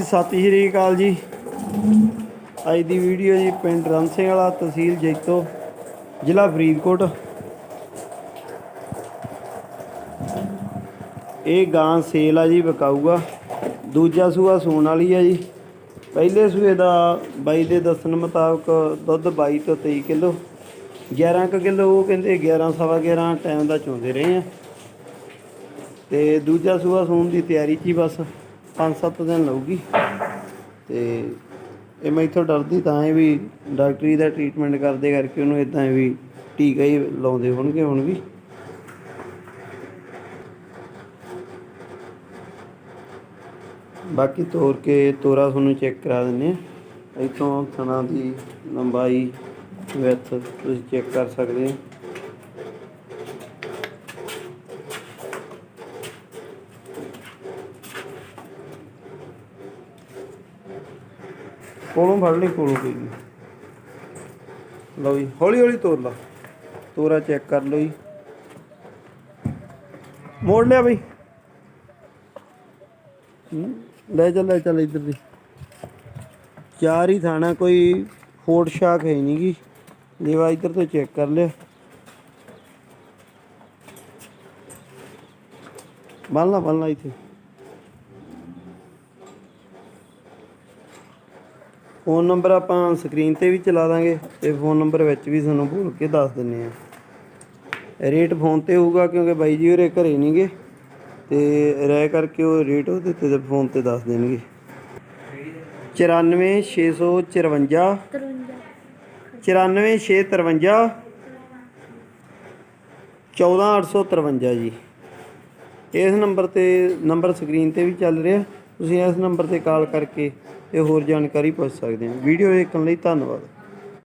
ਸਤਿ ਸ਼੍ਰੀ ਅਕਾਲ ਜੀ। ਅੱਜ ਦੀ ਵੀਡੀਓ ਜੀ ਪਿੰਡ ਰੰਸੇ ਵਾਲਾ, ਤਹਿਸੀਲ ਜੈਤੋ, ਜ਼ਿਲ੍ਹਾ ਫਰੀਦਕੋਟ। ਇਹ ਗਾਂ ਸੇਲ ਆ ਜੀ, ਵਿਕਾਊਗਾ। ਦੂਜਾ ਸੂਆ ਸੂਣ ਵਾਲੀ ਆ ਜੀ। ਪਹਿਲੇ ਸੂਏ ਦਾ ਬਾਈ ਦੇ ਦੱਸਣ ਮੁਤਾਬਕ ਦੁੱਧ 22 ਤੋਂ 23 ਕਿਲੋ 11 ਕੁ ਕਿਲੋ, ਉਹ ਕਹਿੰਦੇ 11 ਸਵਾ 11 ਟਾਈਮ ਦਾ ਚੋਂਦੇ ਰਹੇ ਆ। ਤੇ ਦੂਜਾ ਸੂਆ ਸੂਣ ਦੀ ਤਿਆਰੀ 'ਚ ਹੀ ਬਸ। 5-7 ਦਿਨ ਲਊਗੀ। ਤੇ ਇਹ ਮੈਂ ਇੱਥੋਂ ਡਰਦੀ ਤਾਂ ਹੈ ਵੀ ਡਾਕਟਰੀ ਦਾ ਟ੍ਰੀਟਮੈਂਟ ਕਰਦੇ ਕਰਕੇ ਉਹਨੂੰ ਇਦਾਂ ਵੀ ਟੀਕਾ ਹੀ ਲਾਉਂਦੇ ਹੋਣਗੇ ਹੁਣ ਵੀ। ਬਾਕੀ ਤੋਰ ਕੇ ਤੋਰਾ ਤੁਹਾਨੂੰ ਚੈੱਕ ਕਰਾ ਦਿੰਨੇ ਆ। ਇੱਥੋਂ ਥਣਾ ਦੀ ਲੰਬਾਈ ਵਿੱਥ ਤੁਸੀਂ ਚੈੱਕ ਕਰ ਸਕਦੇ ਹੋ। ਕੋਲੋਂ ਫੜ ਲਈ, ਕੋਲੋਂ ਕੋਈ ਨਹੀਂ। ਲਓ ਜੀ, ਹੌਲੀ ਹੌਲੀ ਤੋਰ ਲਾ। ਤੋਰਾ ਚੈੱਕ ਕਰ ਲਓ ਜੀ। ਮੋੜ ਲਿਆ ਬਈ। ਲੈ ਚੱਲ ਲੈ ਚੱਲ ਇੱਧਰ ਦੀ। ਚਾਰ ਹੀ ਥਾਣਾ, ਕੋਈ ਫੋਟ ਸ਼ਾਕ ਹੈ ਨਹੀਂ ਨਹੀਂਗੀ ਲੇਵਾ ਇੱਧਰ ਤੋਂ ਚੈੱਕ ਕਰ ਲਿਆ। ਬੰਨ ਲਾ ਬੰਨ ਲਾ ਇੱਥੇ। ਫੋਨ ਨੰਬਰ ਆਪਾਂ ਸਕਰੀਨ ਤੇ ਵੀ ਚਲਾ ਦਾਂਗੇ ਤੇ ਫੋਨ ਨੰਬਰ ਵਿੱਚ ਵੀ ਤੁਹਾਨੂੰ ਬੋਲ ਕੇ ਦੱਸ ਦਿੰਨੇ ਆ। ਰੇਟ ਫੋਨ ਤੇ ਹੋਊਗਾ ਕਿਉਂਕਿ ਬਾਈ ਜੀ ਹੋਰੇ ਘਰੇ ਨਹੀਂਗੇ ਤੇ ਰਹਿ ਕਰਕੇ ਉਹ ਰੇਟ ਉਹਦੇ ਤੇ ਫੋਨ ਤੇ ਦੱਸ ਦੇਣਗੇ। 94654 94653 14853 ਜੀ। ਇਸ ਨੰਬਰ ਤੇ, ਨੰਬਰ ਸਕਰੀਨ ਤੇ ਵੀ ਚੱਲ ਰਿਹਾ। ਤੁਸੀਂ ਇਸ ਨੰਬਰ ਤੇ ਕਾਲ ਕਰਕੇ ਇਹ ਹੋਰ ਜਾਣਕਾਰੀ ਪੁੱਛ ਸਕਦੇ ਹੋ। ਵੀਡੀਓ ਦੇਖਣ ਲਈ ਧੰਨਵਾਦ।